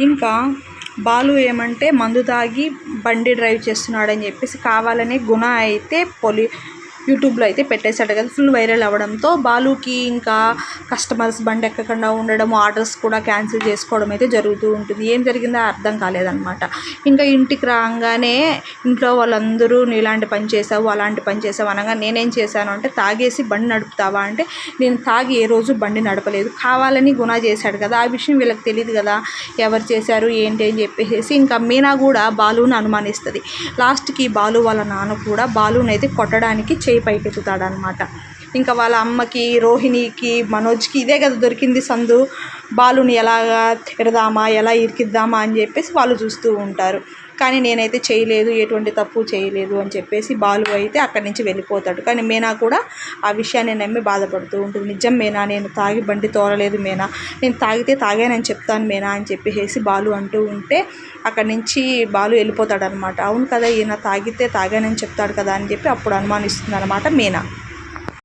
ఇంకా బాలు ఏమంటే మందు తాగి బండి డ్రైవ్ చేస్తున్నాడని చెప్పేసి కావాలనే గుణ అయితే పోలీ యూట్యూబ్లో అయితే పెట్టేశాడు కదా. ఫుల్ వైరల్ అవ్వడంతో బాలుకి ఇంకా కస్టమర్స్ బండి ఎక్కకుండా ఉండడం ఆర్డర్స్ కూడా క్యాన్సిల్ చేసుకోవడం అయితే జరుగుతూ ఉంటుంది. ఏం జరిగిందో అర్థం కాలేదన్నమాట. ఇంకా ఇంటికి రాగానే ఇంట్లో వాళ్ళందరూ నీలాంటి పని చేసావు అలాంటి పని చేసావు అనగా నేనేం చేశాను? అంటే తాగేసి బండి నడుపుతావా? అంటే నేను తాగి ఏ రోజు బండి నడపలేదు. కావాలని గుణ చేశాడు కదా. ఆ విషయం వీళ్ళకి తెలియదు కదా. ఎవరు చేశారు ఏంటి? అని చెప్పేసి ఇంకా మీనా కూడా బాలుని అనుమానిస్తుంది. లాస్ట్కి బాలు వాళ్ళ నాన్న కూడా బాలుని అయితే కొట్టడానికి చేయి పైకెత్తుతాడనమాట ఇంకా వాళ్ళ అమ్మకి రోహిణికి మనోజ్కి ఇదే కదా దొరికింది సందు. బాలుని ఎలాగా తిడదామా ఎలా ఇరికిద్దామా అని చెప్పేసి వాళ్ళు చూస్తూ ఉంటారు. కానీ నేనైతే చేయలేదు ఎటువంటి తప్పు చేయలేదు అని చెప్పేసి బాలు అయితే అక్కడి నుంచి వెళ్ళిపోతాడు. కానీ మేనా కూడా ఆ విషయాన్ని నమ్మి బాధపడుతూ ఉంటుంది. నిజం మేనా నేను తాగి బండి తోలలేదు మేనా నేను తాగితే తాగానని చెప్తాను మేనా అని చెప్పేసి బాలు అంటూ ఉంటే అక్కడి నుంచి బాలు వెళ్ళిపోతాడు అనమాట అవును కదా ఈయన తాగితే తాగానని చెప్తాడు కదా అని చెప్పి అప్పుడు అనుమానిస్తుంది అనమాట మీనా.